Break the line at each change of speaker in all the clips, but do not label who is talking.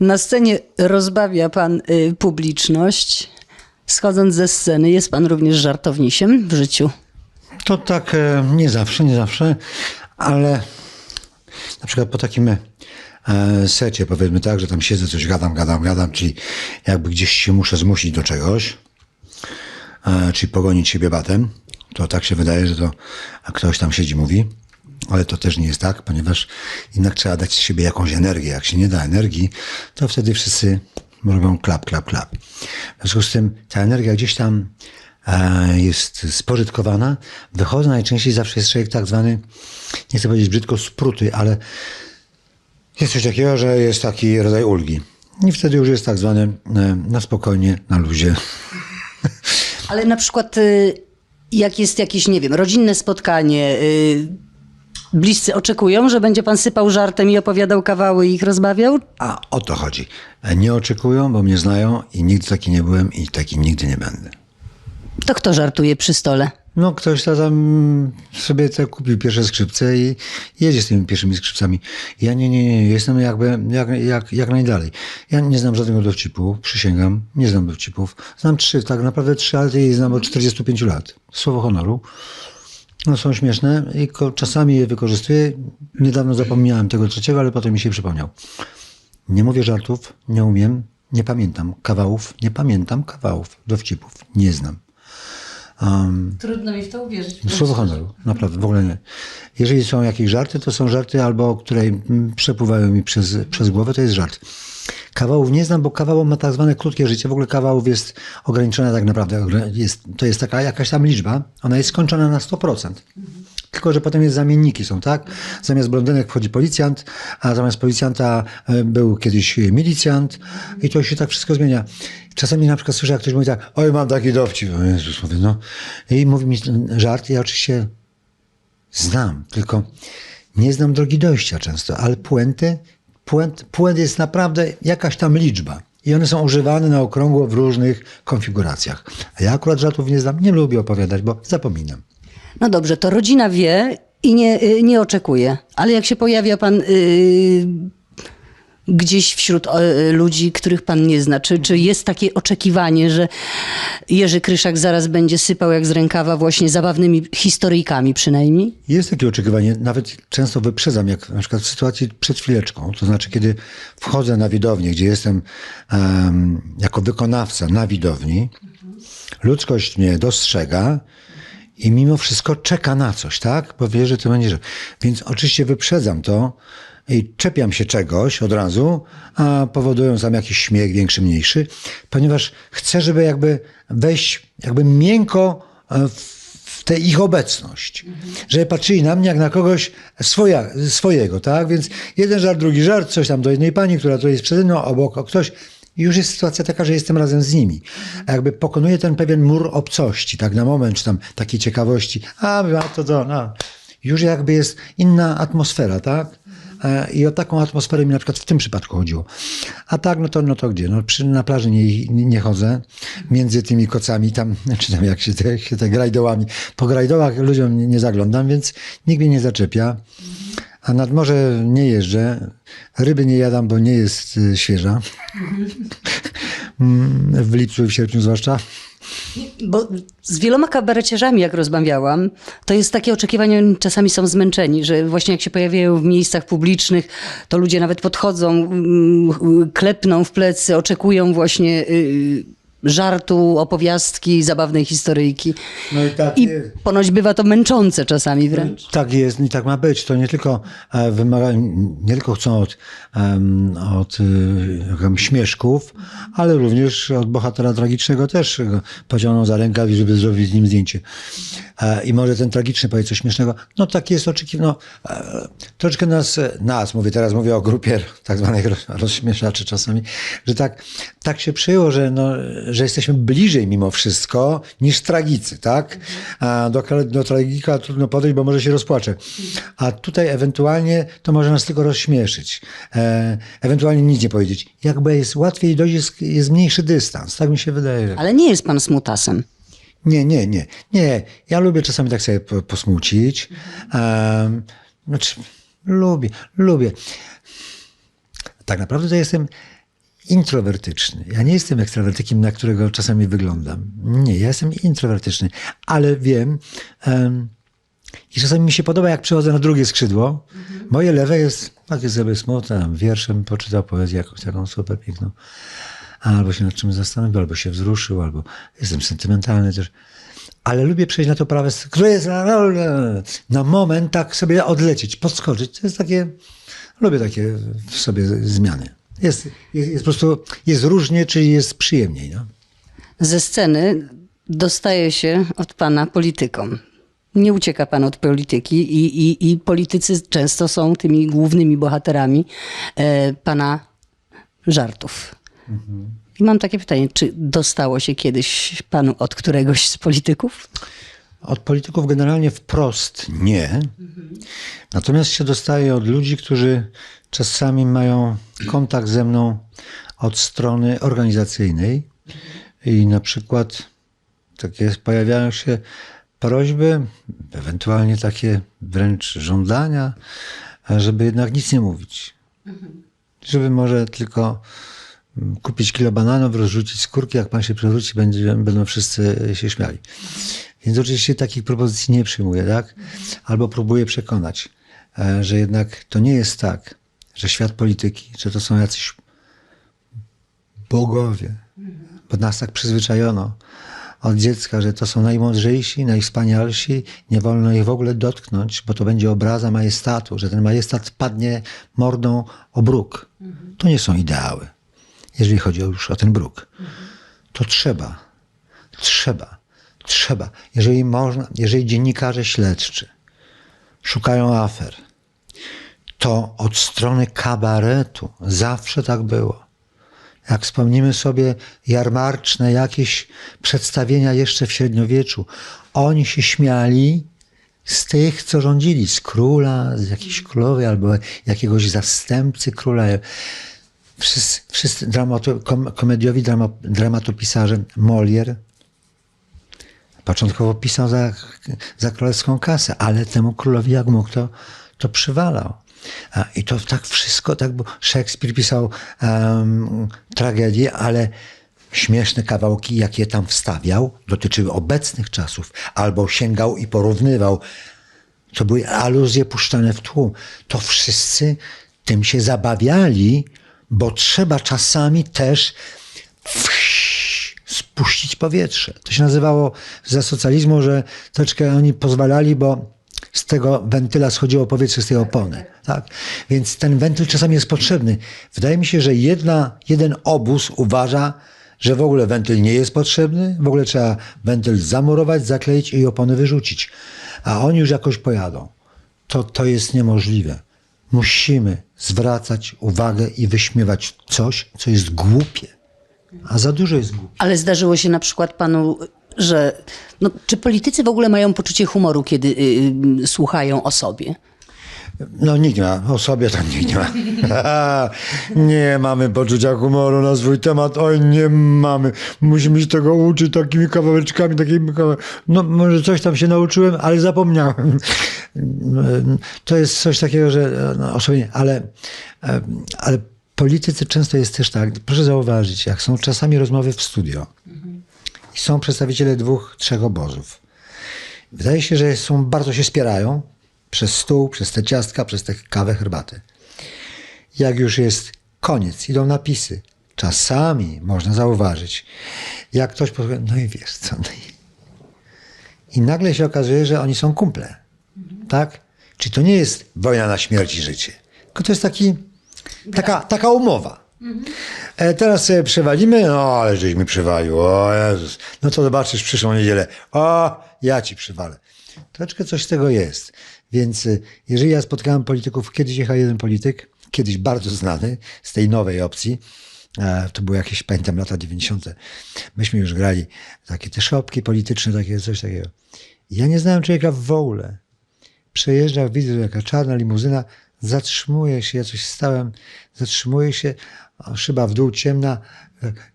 Na scenie rozbawia pan y, publiczność. Schodząc ze sceny, jest pan również żartownisiem w życiu.
To tak e, nie zawsze, nie zawsze, ale na przykład po takim e, secie, powiedzmy tak, że tam siedzę, coś gadam, gadam, gadam, czyli jakby gdzieś się muszę zmusić do czegoś, e, czyli pogonić siebie batem, to tak się wydaje, że to ktoś tam siedzi, mówi, ale to też nie jest tak, ponieważ jednak trzeba dać z siebie jakąś energię. Jak się nie da energii, to wtedy wszyscy robią klap, klap, klap. W związku z tym ta energia gdzieś tam e, jest spożytkowana. Wychodzę najczęściej zawsze jest człowiek tak zwany, nie chcę powiedzieć brzydko, spruty, ale jest coś takiego, że jest taki rodzaj ulgi. I wtedy już jest tak zwany e, na spokojnie, na luzie.
Ale na przykład, y, jak jest jakieś, nie wiem, rodzinne spotkanie, y, bliscy oczekują, że będzie pan sypał żartem i opowiadał kawały i ich rozbawiał?
A o to chodzi. Nie oczekują, bo mnie znają i nigdy taki nie byłem i taki nigdy nie będę.
To kto żartuje przy stole?
No, ktoś ta tam sobie te kupił pierwsze skrzypce i jedzie z tymi pierwszymi skrzypcami. Ja nie, nie, nie, jestem jakby jak, jak, jak najdalej. Ja nie znam żadnego dowcipu, przysięgam, nie znam dowcipów. Znam trzy, tak naprawdę trzy, ale znam od 45 lat. Słowo honoru. No, są śmieszne i czasami je wykorzystuję. Niedawno zapomniałem tego trzeciego, ale potem mi się przypomniał. Nie mówię żartów, nie umiem, nie pamiętam kawałów, nie pamiętam kawałów, dowcipów, nie znam.
Trudno mi w to uwierzyć.
Słowo honoru, naprawdę, w ogóle nie. Jeżeli są jakieś żarty, to są żarty albo, które przepływają mi przez, przez głowę, to jest żart. Kawałów nie znam, bo kawał ma tak zwane krótkie życie. W ogóle kawałów jest ograniczona tak naprawdę. Jest, to jest taka jakaś tam liczba, ona jest skończona na 100%. Tylko, że potem jest zamienniki są, tak? Zamiast blondynek wchodzi policjant, a zamiast policjanta e, był kiedyś milicjant i to się tak wszystko zmienia. Czasami na przykład słyszę, jak ktoś mówi tak, oj, mam taki dowcip. O Jezus, mówię, no. I mówi mi żart, ja oczywiście znam, tylko nie znam drogi dojścia często, ale puenty, puent, puent jest naprawdę jakaś tam liczba. I one są używane na okrągło w różnych konfiguracjach. A ja akurat żartów nie znam, nie lubię opowiadać, bo zapominam.
No dobrze, to rodzina wie i nie, y, nie oczekuje. Ale jak się pojawia pan y, gdzieś wśród y, ludzi, których pan nie zna, czy, czy jest takie oczekiwanie, że Jerzy Kryszak zaraz będzie sypał jak z rękawa właśnie zabawnymi historyjkami przynajmniej?
Jest takie oczekiwanie, nawet często wyprzedzam, jak na przykład w sytuacji przed chwileczką, to znaczy kiedy wchodzę na widownię, gdzie jestem em, jako wykonawca na widowni, ludzkość mnie dostrzega i mimo wszystko czeka na coś, tak? Bo wie, że to będzie. że- Więc oczywiście wyprzedzam to i czepiam się czegoś od razu, a powodując tam jakiś śmiech większy, mniejszy, ponieważ chcę, żeby jakby wejść jakby miękko e, w tę ich obecność. Żeby patrzyli na mnie jak na kogoś swoja, swojego, tak? Więc jeden żart, drugi żart, coś tam do jednej pani, która tu jest przede mną, obok ktoś. Już jest sytuacja taka, że jestem razem z nimi. A jakby pokonuję ten pewien mur obcości, tak na moment, czy tam takiej ciekawości. A, to to, no. Już jakby jest inna atmosfera, tak? E, I o taką atmosferę mi na przykład w tym przypadku chodziło. A tak, no to, no to gdzie? No przy, na plaży nie, nie chodzę. Między tymi kocami tam, czy tam jak się te, się te grajdołami. Po grajdołach ludziom nie, nie zaglądam, więc nikt mnie nie zaczepia. A nad morze nie jeżdżę. Ryby nie jadam, bo nie jest y, świeża. Mm, w lipcu i w sierpniu zwłaszcza.
Bo z wieloma kabareciarzami, jak rozmawiałam, to jest takie oczekiwanie, oni czasami są zmęczeni, że właśnie jak się pojawiają w miejscach publicznych, to ludzie nawet podchodzą, mm, klepną w plecy, oczekują właśnie y, żartu, opowiastki, zabawnej historyjki.
No i tak
I ponoć bywa to męczące czasami wręcz.
Tak jest i tak ma być. To nie tylko e, wymaga, nie tylko chcą od, od jakby śmieszków, ale również od bohatera tragicznego też go pociągną za rękaw, żeby zrobić z nim zdjęcie. E, I może ten tragiczny powie coś śmiesznego. No tak jest oczekiwane. No, e, troszeczkę nas, nas, mówię teraz, mówię o grupie tak zwanych roz- rozśmieszaczy czasami, że tak, tak się przyjęło, że, no, że jesteśmy bliżej mimo wszystko niż tragicy, tak? A do, do tragika trudno podejść, bo może się rozpłacze. A tutaj ewentualnie to może nas tylko rozśmieszyć. E, ewentualnie nic nie powiedzieć. Jakby jest łatwiej dojść, jest, jest mniejszy dystans. Tak mi się wydaje.
Ale nie jest pan smutasem.
Nie, nie, nie. Nie, ja lubię czasami tak sobie po- posmucić. Um, znaczy, lubię, lubię. Tak naprawdę to jestem introwertyczny. Ja nie jestem ekstrawertykiem, na którego czasami wyglądam. Nie, ja jestem introwertyczny, ale wiem em, i czasami mi się podoba, jak przechodzę na drugie skrzydło. Moje lewe jest takie sobie smutne, tam wierszem poczytał poezję jakąś taką super piękną. Albo się nad czymś zastanowił, albo się wzruszył, albo jestem sentymentalny też. Ale lubię przejść na to prawe, które jest na, na moment tak sobie odlecieć, podskoczyć. To jest takie, lubię takie w sobie zmiany. Jest, jest, jest po prostu, jest różnie, czyli jest przyjemniej. No.
Ze sceny dostaje się od pana politykom. Nie ucieka pan od polityki i, i, i politycy często są tymi głównymi bohaterami e, pana żartów. I mam takie pytanie, czy dostało się kiedyś panu od któregoś z polityków?
Od polityków generalnie wprost nie. Natomiast się dostaje od ludzi, którzy czasami mają kontakt ze mną od strony organizacyjnej i na przykład takie pojawiają się prośby, ewentualnie takie wręcz żądania, żeby jednak nic nie mówić. Żeby może tylko kupić kilo bananów, rozrzucić skórki, jak pan się przewróci, będzie, będą wszyscy się śmiali. Więc oczywiście takich propozycji nie przyjmuję, tak? Albo próbuję przekonać, e, że jednak to nie jest tak, że świat polityki, że to są jacyś bogowie, bo nas tak przyzwyczajono od dziecka, że to są najmądrzejsi, najwspanialsi, nie wolno ich w ogóle dotknąć, bo to będzie obraza majestatu, że ten majestat padnie mordą o bruk. To nie są ideały, jeżeli chodzi już o ten bruk. To trzeba, trzeba, trzeba. Jeżeli można, jeżeli dziennikarze śledczy szukają afer, to od strony kabaretu zawsze tak było. Jak wspomnimy sobie jarmarczne jakieś przedstawienia jeszcze w średniowieczu, oni się śmiali z tych, co rządzili, z króla, z jakiejś królowej albo jakiegoś zastępcy króla. Wszyscy, wszyscy kom, komediowi drama, dramatopisarze Molière początkowo pisał za, za królewską kasę, ale temu królowi jak mógł, to, to przywalał. I to tak wszystko, tak, bo Szekspir pisał um, tragedię, ale śmieszne kawałki, jakie tam wstawiał, dotyczyły obecnych czasów, albo sięgał i porównywał. To były aluzje puszczane w tłum. To wszyscy tym się zabawiali, bo trzeba czasami też spuścić powietrze. To się nazywało za socjalizmu, że troszeczkę oni pozwalali, bo z tego wentyla schodziło powietrze z tej opony. Tak? Więc ten wentyl czasami jest potrzebny. Wydaje mi się, że jedna, jeden obóz uważa, że w ogóle wentyl nie jest potrzebny, w ogóle trzeba wentyl zamurować, zakleić i opony wyrzucić. A oni już jakoś pojadą. To, to jest niemożliwe. Musimy zwracać uwagę i wyśmiewać coś, co jest głupie. A za dużo jest głupie.
Ale zdarzyło się na przykład panu, że. No, czy politycy w ogóle mają poczucie humoru, kiedy y, y, słuchają o sobie?
No nikt nie ma, o sobie tam nikt nie ma. nie mamy poczucia humoru na swój temat, oj nie mamy. Musimy się tego uczyć takimi kawałeczkami, takimi kawałeczkami. No może coś tam się nauczyłem, ale zapomniałem. To jest coś takiego, że no, ale, ale politycy często jest też tak, proszę zauważyć, jak są czasami rozmowy w studio i są przedstawiciele dwóch, trzech obozów. Wydaje się, że są, bardzo się spierają, przez stół, przez te ciastka, przez tę kawę, herbatę. Jak już jest koniec, idą napisy. Czasami można zauważyć, jak ktoś powie, no i wiesz co, no i... I nagle się okazuje, że oni są kumple. Tak? Czy to nie jest wojna na śmierć i życie? Tylko to jest taki, taka, taka umowa. E, teraz sobie przewalimy, no ale żeś mi przywalił, o Jezus. No to zobaczysz przyszłą niedzielę, o, ja ci przywalę. Troszeczkę coś z tego jest. Więc y, jeżeli ja spotkałem polityków, kiedyś jechał jeden polityk, kiedyś bardzo znany z tej nowej opcji, e, to było jakieś, pamiętam, lata 90. Myśmy już grali takie te szopki polityczne, takie coś takiego. Ja nie znałem człowieka w ogóle. Przejeżdżał, widzę, jaka czarna limuzyna, zatrzymuje się, ja coś stałem, zatrzymuje się, a szyba w dół ciemna.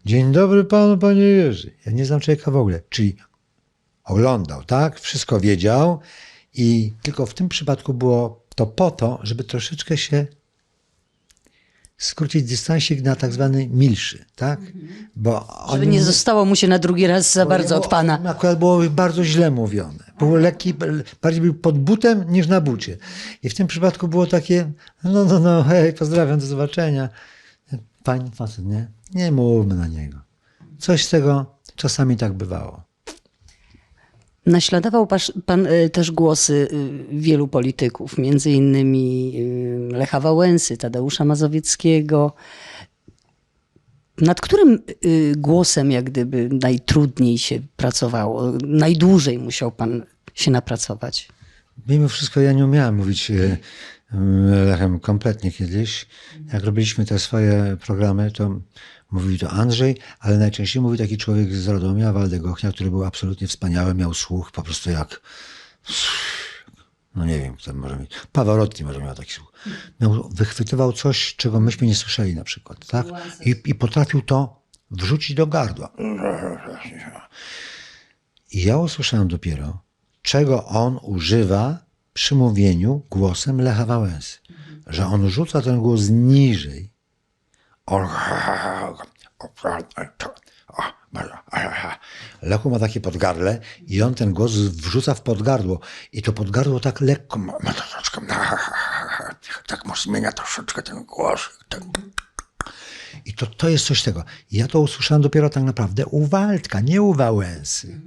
Dzień dobry panu, panie Jerzy. Ja nie znam człowieka w ogóle. Czyli oglądał, tak? Wszystko wiedział i tylko w tym przypadku było to po to, żeby troszeczkę się skrócić dystansik na tak zwany milszy, tak? Bo
Żeby nie zostało mu się na drugi raz za bardzo od pana.
Akurat było bardzo źle mówione. Był lekki, bardziej był pod butem niż na bucie. I w tym przypadku było takie, no, no, no, hej, pozdrawiam, do zobaczenia. Fajny facet, nie? Nie mówmy na niego. Coś z tego czasami tak bywało.
Naśladował pasz- pan y, też głosy y, wielu polityków, między innymi y, Lecha Wałęsy, Tadeusza Mazowieckiego. Nad którym głosem jak gdyby najtrudniej się pracowało? Najdłużej musiał pan się napracować?
Mimo wszystko ja nie umiałem mówić e, Lechem kompletnie kiedyś. Jak robiliśmy te swoje programy, to mówił to Andrzej, ale najczęściej mówił taki człowiek z Radomia, Waldek Ochnia, który był absolutnie wspaniały, miał słuch po prostu jak no nie wiem, kto może mieć. Pavarotti może miał taki słuch. Miał, wychwytywał coś, czego myśmy nie słyszeli na przykład, tak? I, I potrafił to wrzucić do gardła. I ja usłyszałem dopiero, czego on używa przy mówieniu głosem Lecha Wałęsy. Że on rzuca ten głos niżej. Lechu ma takie podgardle i on ten głos wrzuca w podgardło. I to podgardło tak lekko ma, ma troszeczkę, tak może zmienia troszeczkę ten głos. I to, to jest coś tego. Ja to usłyszałem dopiero tak naprawdę u Waldka, nie u Wałęsy.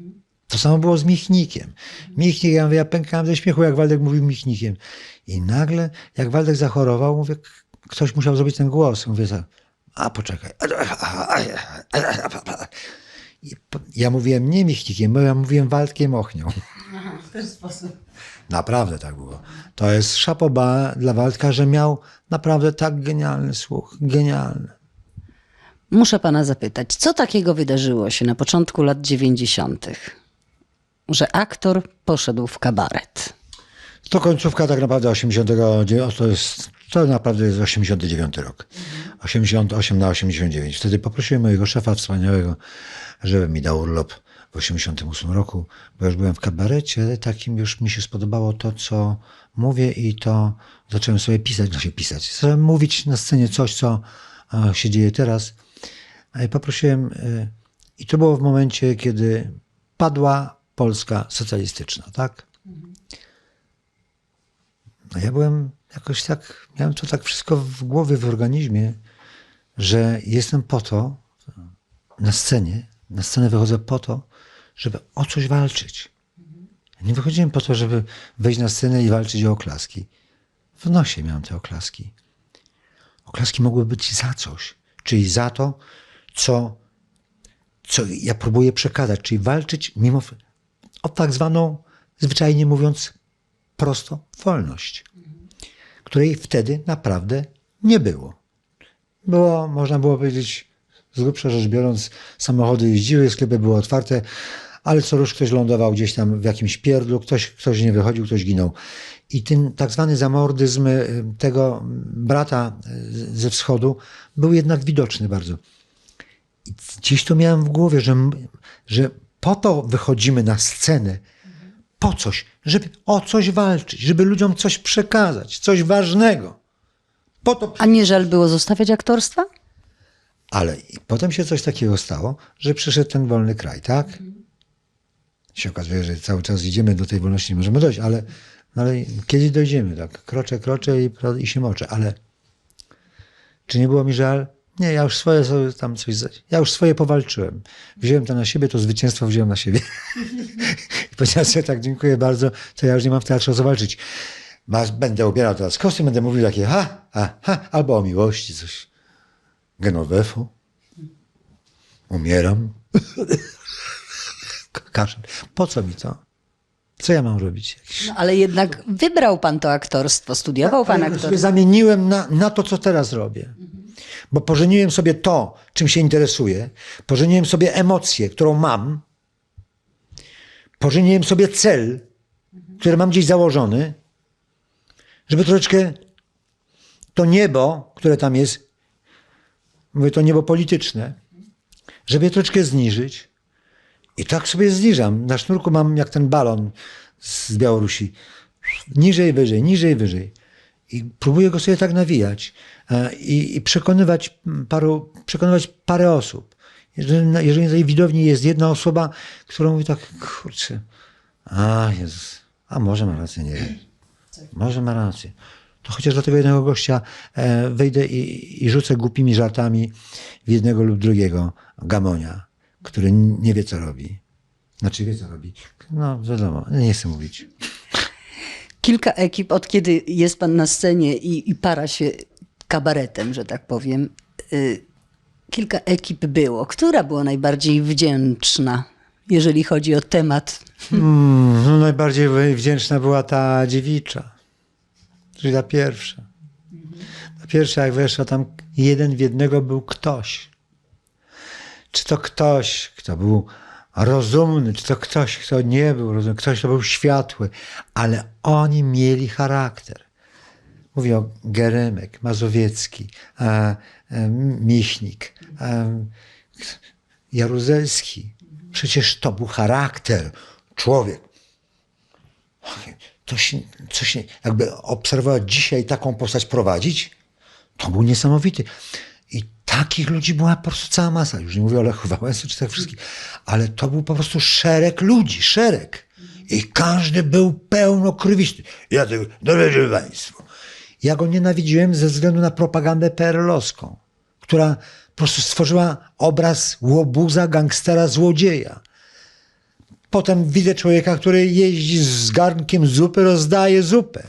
To samo było z Michnikiem. Michnik, ja, mówię, ja pękałem ze śmiechu, jak Waldek mówił Michnikiem. I nagle, jak Waldek zachorował, mówię, ktoś musiał zrobić ten głos. Mówię, tak, a poczekaj. I ja mówiłem nie Michnikiem, bo ja mówiłem Waldkiem Ochnią.
W ten sposób.
Naprawdę tak było. To jest szapoba dla Waldka, że miał naprawdę tak genialny słuch. Genialny.
Muszę pana zapytać, co takiego wydarzyło się na początku lat 90., że aktor poszedł w kabaret?
To końcówka tak naprawdę 89, to jest, to naprawdę jest 89 rok. 88 na 89. Wtedy poprosiłem mojego szefa wspaniałego, żeby mi dał urlop w 88 roku, bo już byłem w kabarecie, takim już mi się spodobało to, co mówię i to zacząłem sobie pisać, no się pisać. Zacząłem mówić na scenie coś, co e, się dzieje teraz. A i poprosiłem, e, i to było w momencie, kiedy padła Polska socjalistyczna, tak? A ja byłem jakoś tak, miałem to tak wszystko w głowie, w organizmie, że jestem po to na scenie, na scenę wychodzę po to, żeby o coś walczyć. Nie wychodziłem po to, żeby wejść na scenę i walczyć o oklaski. W nosie miałem te oklaski. Oklaski mogły być za coś, czyli za to, co, co ja próbuję przekazać, czyli walczyć mimo o tak zwaną, zwyczajnie mówiąc, prosto wolność, której wtedy naprawdę nie było. Było, można było powiedzieć, z grubsza rzecz biorąc, samochody jeździły, sklepy były otwarte, ale co rusz ktoś lądował gdzieś tam w jakimś pierdlu, ktoś, ktoś nie wychodził, ktoś ginął. I ten tak zwany zamordyzm y, tego brata y, ze wschodu był jednak widoczny bardzo. I gdzieś to miałem w głowie, że, że po to wychodzimy na scenę, po coś, żeby o coś walczyć, żeby ludziom coś przekazać, coś ważnego. Po to.
A nie żal było zostawiać aktorstwa?
Ale potem się coś takiego stało, że przyszedł ten wolny kraj, tak? Się okazuje, że cały czas idziemy do tej wolności, nie możemy dojść, ale, no ale kiedyś dojdziemy, tak? Kroczę, kroczę i, i się moczę, ale czy nie było mi żal? Nie, ja już swoje tam coś, ja już swoje powalczyłem. Wziąłem to na siebie, to zwycięstwo wziąłem na siebie. I powiedziałem sobie tak, dziękuję bardzo, to ja już nie mam w teatrze o co walczyć. Masz, będę ubierał teraz kostium, będę mówił takie ha, ha, ha, albo o miłości coś. Genovefu. Umieram. Kaszel. Po co mi to? Co ja mam robić? Jakiś...
No, ale jednak wybrał pan to aktorstwo, studiował pan
Ale sobie
aktorstwo.
zamieniłem na, na to, co teraz robię. Bo pożeniłem sobie to, czym się interesuję, pożeniłem sobie emocję, którą mam, pożeniłem sobie cel, który mam gdzieś założony, żeby troszeczkę to niebo, które tam jest, mówię to niebo polityczne, żeby je troszeczkę zniżyć. I tak sobie zniżam. Na sznurku mam jak ten balon z Białorusi. Niżej, wyżej, niżej, wyżej. I próbuję go sobie tak nawijać i, i przekonywać, paru, przekonywać parę osób. Jeżeli jeżeli na tej widowni jest jedna osoba, która mówi tak, kurczę, a Jezus, a może ma rację, nie wiem. Może ma rację. To chociaż dla tego jednego gościa e, wejdę i, i rzucę głupimi żartami w jednego lub drugiego gamonia, który nie wie, co robi. Znaczy wie, co robi. No, wiadomo, nie chcę mówić.
Kilka ekip, od kiedy jest pan na scenie i, i para się kabaretem, że tak powiem, y, kilka ekip było. Która była najbardziej wdzięczna, jeżeli chodzi o temat?
Mm, no najbardziej wdzięczna była ta dziewicza, czyli ta pierwsza. Ta pierwsza, jak weszła, tam jeden w jednego był ktoś. Czy to ktoś, kto był rozumny, czy to ktoś, kto nie był rozumny, ktoś, kto był światły, ale oni mieli charakter. Mówię o Geremek, Mazowiecki, e, e, Michnik, Jaruzelski. Przecież to był charakter, człowiek. To się, się, jakby obserwować dzisiaj taką postać prowadzić, to był niesamowity. I takich ludzi była po prostu cała masa. Już nie mówię o Lechu Wałęsy czy tak wszystkich, ale to był po prostu szereg ludzi, szereg. I każdy był pełnokrwisty. Ja tego, dobry Państwo. Ja go nienawidziłem ze względu na propagandę PRL-owską, która po prostu stworzyła obraz łobuza, gangstera, złodzieja. Potem widzę człowieka, który jeździ z garnkiem zupy, rozdaje zupę.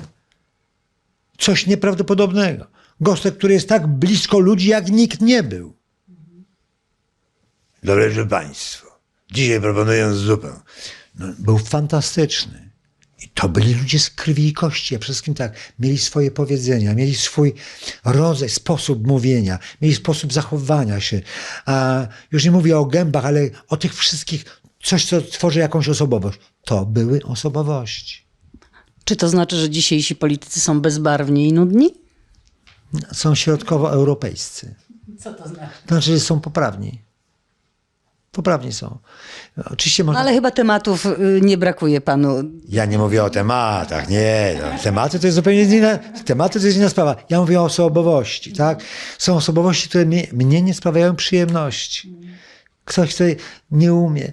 Coś nieprawdopodobnego. Gostek, który jest tak blisko ludzi, jak nikt nie był. Dobry Państwo. Dzisiaj proponuję zupę. No, był fantastyczny. To byli ludzie z krwi i kości, a przede wszystkim tak, mieli swoje powiedzenia, mieli swój rodzaj, sposób mówienia, mieli sposób zachowania się. A już nie mówię o gębach, ale o tych wszystkich, coś, co tworzy jakąś osobowość. To były osobowości.
Czy to znaczy, że dzisiejsi politycy są bezbarwni i nudni?
Są środkowoeuropejscy.
Co to znaczy?
To znaczy, że są poprawni. Poprawni są. Oczywiście
No
można...
ale chyba tematów y, nie brakuje panu.
Ja nie mówię o tematach, nie. No. Tematy to jest zupełnie inna, tematy to jest inna sprawa. Ja mówię o osobowości, tak? Są osobowości, które mnie, mnie nie sprawiają przyjemności. Ktoś, kto nie umie,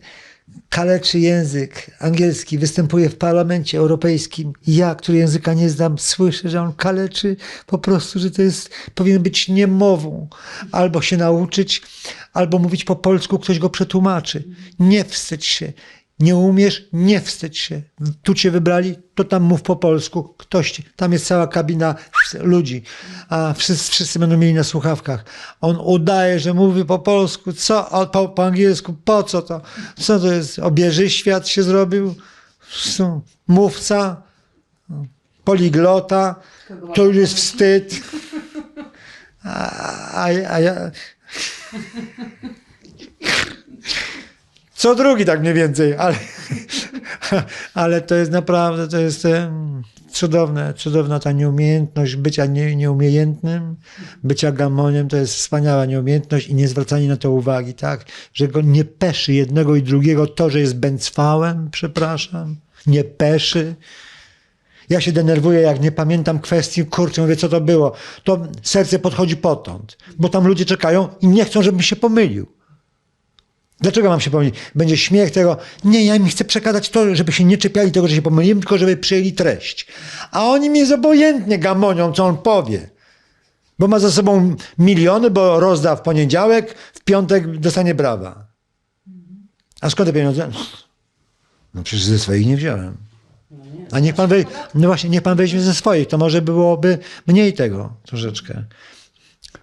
kaleczy język angielski, występuje w parlamencie europejskim. Ja, który języka nie znam, słyszę, że on kaleczy po prostu, że to jest, powinien być niemową. Albo się nauczyć, albo mówić po polsku, ktoś go przetłumaczy. Nie wstydź się. Nie umiesz? Nie wstydź się. Tu cię wybrali, to tam mów po polsku. Ktoś, tam jest cała kabina ludzi, a wszyscy, wszyscy będą mieli na słuchawkach. On udaje, że mówi po polsku. Co? A po, po angielsku? Po co to? Co to jest? Obieży świat się zrobił? Mówca? Poliglota? To już jest wstyd. A, a, a ja... Co drugi tak mniej więcej, ale, ale to jest naprawdę, to jest cudowne, cudowna ta nieumiejętność bycia nie, nieumiejętnym, bycia gamoniem, to jest wspaniała nieumiejętność i nie zwracanie na to uwagi, tak, że go nie peszy jednego i drugiego to, że jest bęcwałem, przepraszam, nie peszy. Ja się denerwuję, jak nie pamiętam kwestii, kurczę, mówię, co to było. To serce podchodzi potąd, bo tam ludzie czekają i nie chcą, żebym się pomylił. Dlaczego mam się pomylić? Będzie śmiech tego. Nie, ja im chcę przekazać to, żeby się nie czepiali tego, że się pomyliłem, tylko żeby przyjęli treść. A oni mi jest obojętnie gamonią, co on powie. Bo ma za sobą miliony, bo rozda w poniedziałek, w piątek dostanie brawa. A skąd te pieniądze? No przecież ze swoich nie wziąłem. A niech pan, we, no właśnie, niech pan weźmie ze swoich, to może byłoby mniej tego troszeczkę.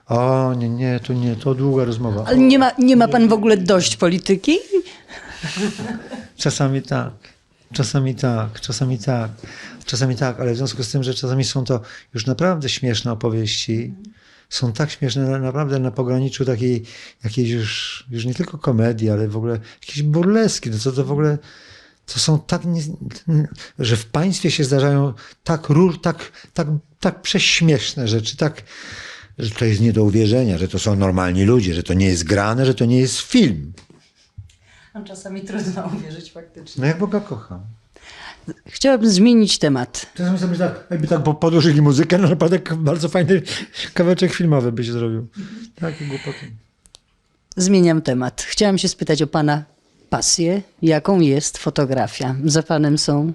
O, nie, nie, to nie, to długa rozmowa.
Ale nie ma, nie ma pan w ogóle dość polityki?
Czasami tak. Czasami tak, czasami tak, czasami tak, ale w związku z tym, że czasami są to już naprawdę śmieszne opowieści, są tak śmieszne, na- naprawdę na pograniczu takiej jakiejś już, już nie tylko komedii, ale w ogóle jakieś burleski, no co to w ogóle, to są tak, nie, że w państwie się zdarzają tak, tak, tak, tak prześmieszne rzeczy, tak, że to jest nie do uwierzenia, że to są normalni ludzie, że to nie jest grane, że to nie jest film.
Czasami trudno uwierzyć faktycznie.
No jak Boga kocham.
Chciałabym zmienić temat.
Czasami sobie tak, jakby tak po- podłożyli muzykę, no naprawdę bardzo fajny kawałeczek filmowy by się zrobił. Takie głupoty.
Zmieniam temat. Chciałam się spytać o pana pasję, jaką jest fotografia. Za panem są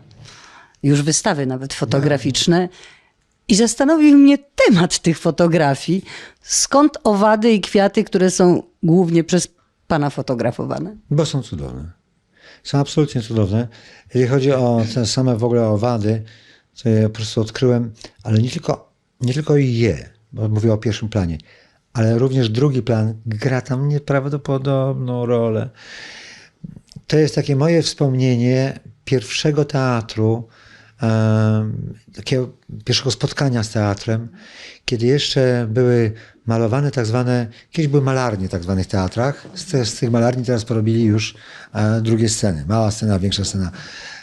już wystawy nawet fotograficzne. I zastanowił mnie temat tych fotografii. Skąd owady i kwiaty, które są głównie przez pana fotografowane?
Bo są cudowne. Są absolutnie cudowne. Jeżeli chodzi o te same w ogóle owady, to ja po prostu odkryłem, ale nie tylko, nie tylko je, bo mówię o pierwszym planie, ale również drugi plan gra tam nieprawdopodobną rolę. To jest takie moje wspomnienie pierwszego teatru, takiego pierwszego spotkania z teatrem, kiedy jeszcze były malowane tak zwane, kiedyś były malarnie tak zwanych teatrach, z, z tych malarni teraz porobili już e, drugie sceny, mała scena, większa scena.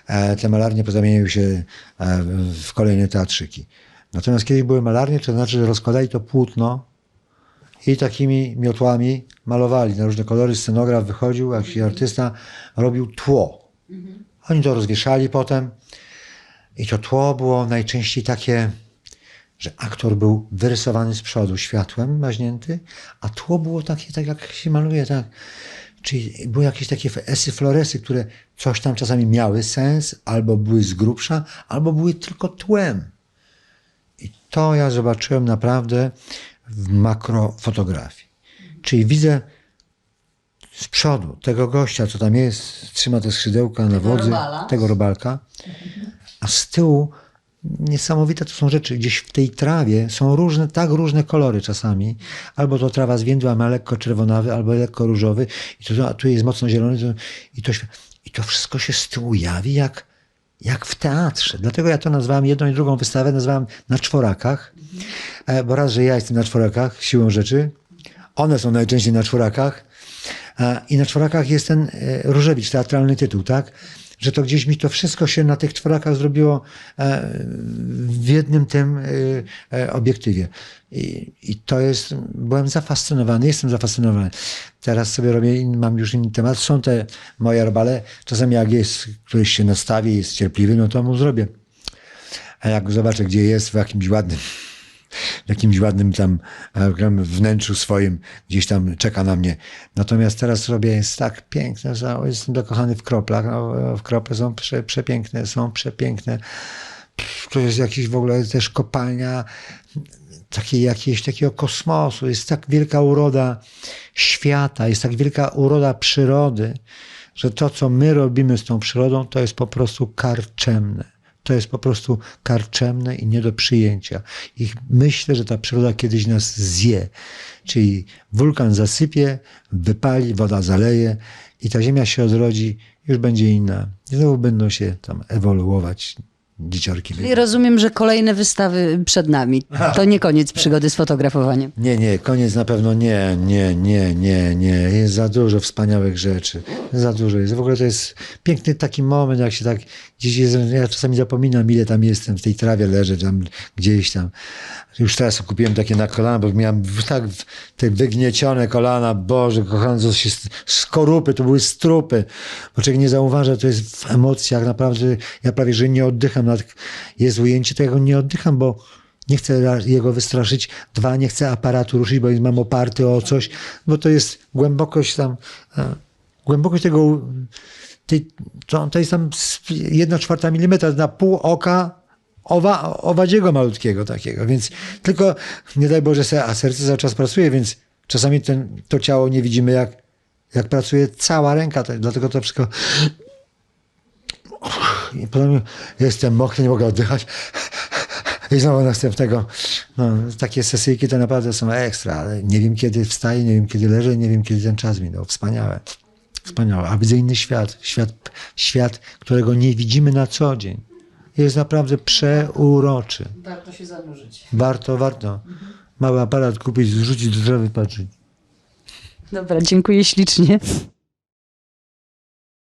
E, te malarnie pozamieniały się e, w- w kolejne teatrzyki. Natomiast kiedyś były malarnie, to znaczy, że rozkładali to płótno i takimi miotłami malowali na różne kolory. Scenograf wychodził, jakiś artysta robił tło. Oni to rozwieszali potem i to tło było najczęściej takie, że aktor był wyrysowany z przodu światłem maźnięty, a tło było takie, tak jak się maluje, tak. Czyli były jakieś takie esy, floresy, które coś tam czasami miały sens, albo były z grubsza, albo były tylko tłem. I to ja zobaczyłem naprawdę w makrofotografii. Czyli widzę z przodu tego gościa, co tam jest, trzyma te skrzydełka na wodzy, tego robalka, a z tyłu niesamowite to są rzeczy. Gdzieś w tej trawie są różne, tak różne kolory czasami. Albo to trawa zwiędła ma lekko czerwonawy, albo lekko różowy, i a tu jest mocno zielony, to, i, to, i to wszystko się z tyłu jawi jak, jak w teatrze. Dlatego ja to nazwałem, jedną i drugą wystawę nazwałem na czworakach, e, bo raz, że ja jestem na czworakach siłą rzeczy, one są najczęściej na czworakach, a, I na czworakach jest ten e, Różewicz, teatralny tytuł, tak? Że to gdzieś mi to wszystko się na tych czworakach zrobiło e, w jednym tym e, e, obiektywie. I, I to jest, byłem zafascynowany, jestem zafascynowany. Teraz sobie robię, mam już inny temat. Są te moje robale. Czasami jak jest, któryś się nastawi, jest cierpliwy, no to mu zrobię. A jak zobaczę, gdzie jest, w jakimś ładnym jakimś ładnym tam e, wnętrzu swoim, gdzieś tam czeka na mnie. Natomiast teraz robię, jest tak piękne, że jestem zakochany w kroplach. No, w krople są prze, przepiękne, są przepiękne. To jest jakiś w ogóle też kopalnia takiej jakiejś, takiego kosmosu. Jest tak wielka uroda świata, jest tak wielka uroda przyrody, że to, co my robimy z tą przyrodą, to jest po prostu karczemne. To jest po prostu karczemne i nie do przyjęcia. I myślę, że ta przyroda kiedyś nas zje. Czyli wulkan zasypie, wypali, woda zaleje i ta ziemia się odrodzi, już będzie inna. Znowu będą się tam ewoluować dzieciorki.
I rozumiem, że kolejne wystawy przed nami. To nie koniec przygody z fotografowaniem.
Nie, nie, koniec na pewno nie, nie, nie, nie, nie. Jest za dużo wspaniałych rzeczy. Za dużo jest. W ogóle to jest piękny taki moment, jak się tak gdzieś jest, ja czasami zapominam, ile tam jestem, w tej trawie leżę tam gdzieś tam. Już teraz kupiłem takie na kolana, bo miałem tak te wygniecione kolana, Boże, kochany, to się skorupy, to były strupy. Bo człowiek nie zauważa, to jest w emocjach, naprawdę, ja prawie, że nie oddycham. Nawet jest ujęcie, to ja go nie oddycham, bo nie chcę jego wystraszyć. Dwa, nie chcę aparatu ruszyć, bo mam oparty o coś, bo to jest głębokość tam, e, głębokość tego, tej, to, to jest tam jedna czwarta milimetra na pół oka owa, owadziego malutkiego takiego, więc tylko nie daj Boże, se- a serce cały czas pracuje, więc czasami ten, to ciało nie widzimy jak, jak pracuje cała ręka, to, dlatego to wszystko i potem jestem mokry, nie mogę oddychać. I znowu następnego. No, takie sesyjki to naprawdę są ekstra, ale nie wiem kiedy wstaję, nie wiem kiedy leżę, nie wiem kiedy ten czas minął. Wspaniałe. Wspaniałe. A widzę inny świat. Świat, świat, którego nie widzimy na co dzień. Jest naprawdę przeuroczy.
Warto się zanurzyć.
Warto, warto. Mały aparat kupić, zrzucić do trawy, patrzeć.
Dobra, dziękuję ślicznie.